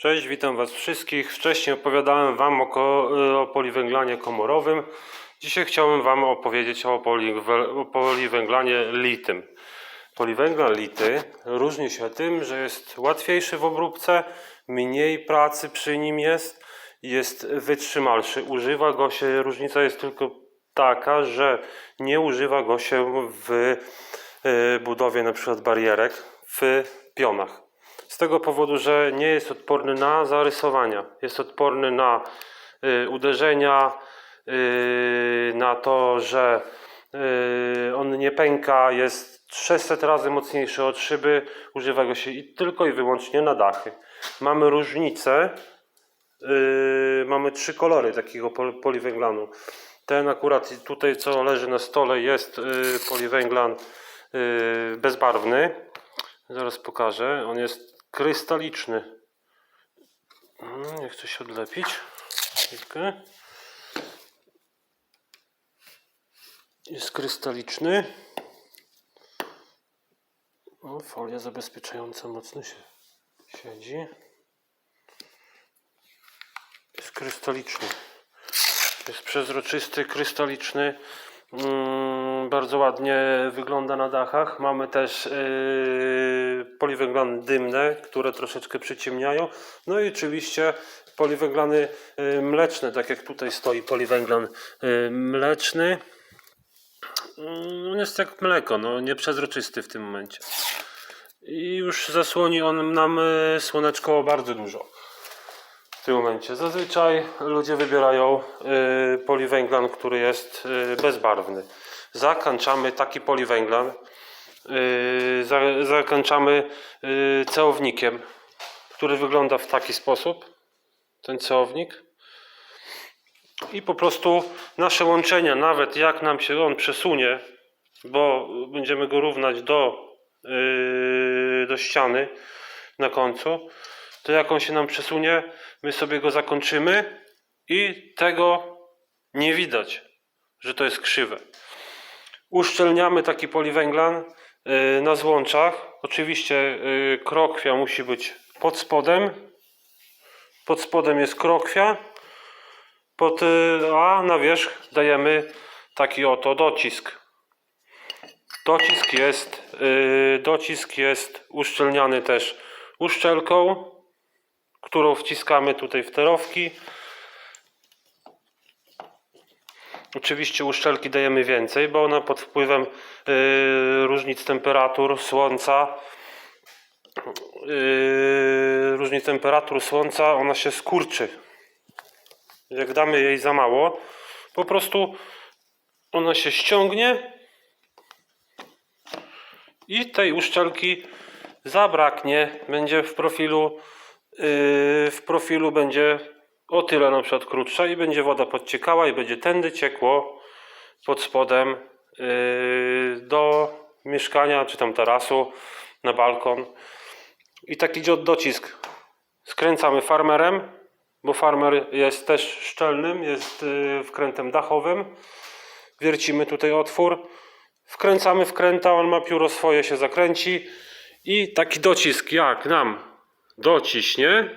Cześć, witam Was wszystkich. Wcześniej opowiadałem Wam o, ko- o poliwęglanie komorowym. Dzisiaj chciałbym Wam opowiedzieć o, o poliwęglanie litym. Poliwęglan lity różni się tym, że jest łatwiejszy w obróbce, mniej pracy przy nim jest, jest wytrzymalszy. Używa go się, różnica jest tylko taka, że nie używa go się w y, budowie na przykład barierek w pionach. Z tego powodu, że nie jest odporny na zarysowania. Jest odporny na y, uderzenia, y, na to, że y, on nie pęka, jest 600 razy mocniejszy od szyby. Używa go się i tylko i wyłącznie na dachy. Mamy różnicę. y, mamy trzy kolory takiego pol- poliwęglanu. Ten akurat tutaj, co leży na stole, jest y, poliwęglan y, bezbarwny. Zaraz pokażę. On jest krystaliczny. Nie chcę się odlepić. Chwilkę. Jest krystaliczny. O, folia zabezpieczająca mocno się siedzi. Jest krystaliczny. Jest przezroczysty, krystaliczny. Mm, bardzo ładnie wygląda na dachach. Mamy też yy, poliwęglany dymne, które troszeczkę przyciemniają. No i oczywiście poliwęglany yy, mleczne, tak jak tutaj stoi poliwęglan yy, mleczny. Mm, On jest jak mleko, no nieprzezroczysty w tym momencie. I już zasłoni on nam słoneczko bardzo dużo w tym momencie. Zazwyczaj ludzie wybierają y, poliwęglan, który jest y, bezbarwny. Zakończamy taki poliwęglan, y, za, zakończamy y, ceownikiem, który wygląda w taki sposób. Ten ceownik. I po prostu nasze łączenia, nawet jak nam się on przesunie, bo będziemy go równać do, do ściany na końcu, to jak on się nam przesunie, my sobie go zakończymy i tego nie widać, że to jest krzywe. Uszczelniamy taki poliwęglan yy, na złączach. Oczywiście yy, krokwia musi być pod spodem. Pod spodem jest krokwia. Pod, yy, a na wierzch dajemy taki oto docisk. Docisk jest, docisk jest uszczelniany też uszczelką, którą wciskamy tutaj w te rowki. Oczywiście uszczelki dajemy więcej, bo ona pod wpływem yy, różnic temperatur, słońca, yy, różnic temperatur słońca, ona się skurczy. Jak damy jej za mało, po prostu ona się ściągnie i tej uszczelki zabraknie. Będzie w profilu, w profilu będzie o tyle na przykład krótsza i będzie woda podciekała i będzie tędy ciekło pod spodem yy, do mieszkania czy tam tarasu na balkon. I taki dziot docisk skręcamy farmerem, bo farmer jest też szczelnym, jest yy, wkrętem dachowym. Wiercimy tutaj otwór, wkręcamy wkręta, on ma pióro swoje, się zakręci i taki docisk jak nam dociśnie,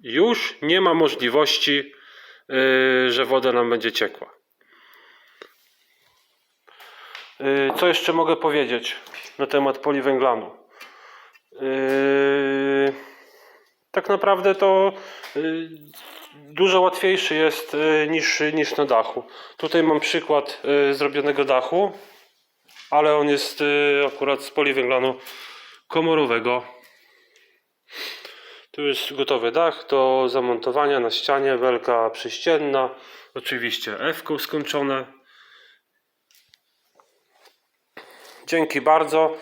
już nie ma możliwości, yy, że woda nam będzie ciekła. Yy, co jeszcze mogę powiedzieć na temat poliwęglanu? Yy, tak naprawdę to dużo łatwiejszy jest niż, niż na dachu. Tutaj mam przykład zrobionego dachu, ale on jest akurat z poliwęglanu komorowego. Tu jest gotowy dach do zamontowania na ścianie, welka przyścienna, oczywiście F-ką skończone. Dzięki bardzo.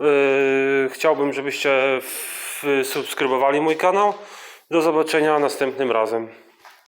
Yy, chciałbym, żebyście subskrybowali mój kanał. Do zobaczenia następnym razem.